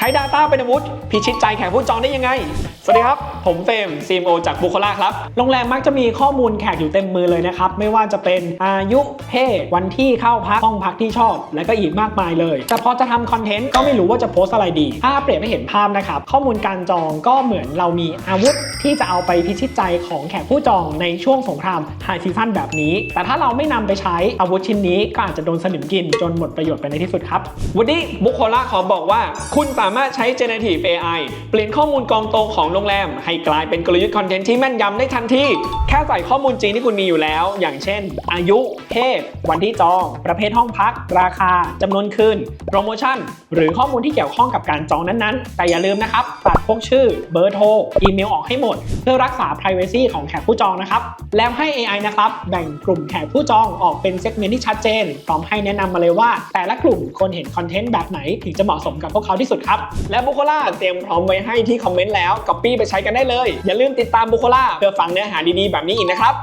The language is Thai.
ช้ Data เป็นอาวุธ พิชิตใจแขกผู้จองได้ยังไง สวัสดีครับ ผมเฟรม CMO จากบุคลาครับ โรงแรมมักจะมีข้อมูลแขกอยู่เต็มมือเลยนะครับ ไม่ว่าจะเป็นอายุเพศวันที่เข้าพัก ห้องพักที่ชอบ และก็อีกมากมายเลย แต่พอจะทำคอนเทนต์ ก็ไม่รู้ว่าจะโพสอะไรดี ถ้าเปรียบให้เห็นภาพนะครับ ข้อมูลการจองก็เหมือนเรามีอาวุธที่จะเอาไปพิชิตใจของแขกผู้จองในช่วงสงครามไฮซีซั่นแบบนี้ แต่ถ้าเราไม่นำไปใช้อาวุธชิ้นนี้ก็อาจจะโดนสนิมกินจนหมดประโยชน์ไปในที่สุดครับวันนี้บุคลาขอบอกว่าคุณสาามารถใช้ Generative AI เปลี่ยนข้อมูลกองโตของโรงแรม ให้กลายเป็นกลยุทธ์คอนเทนต์ที่แม่นยำได้ทันที แค่ใส่ข้อมูลจริงที่คุณมีอยู่แล้ว อย่างเช่น อายุ เพศ วันที่จอง ประเภทห้องพัก ราคาจำนวนคืน โปรโมชั่น หรือข้อมูลที่เกี่ยวข้องกับการจองนั้นๆ แต่อย่าลืมนะครับตัดพวกชื่อ เบอร์โทร อีเมลออกให้หมด เพื่อรักษา Privacy ของแขกผู้จองนะครับ แล้วให้ AI นะครับแบ่งกลุ่มแขกผู้จองออกเป็นเซกเมนต์ที่ชัดเจน พร้อมให้แนะนำมาเลยว่า แต่ละกลุ่มควรเห็นคอนเทนต์แบบไหนถึงจะเหมาะสมกับพวกเขาที่สุดครับ และบุคล่าเตรียมพร้อมไว้ให้ที่คอมเมนต์แล้วก๊อปปี้ไปใช้กันได้เลย อย่าลืมติดตามบุคล่าเพื่อฟังเนื้อหาดีๆแบบนี้อีกนะครับ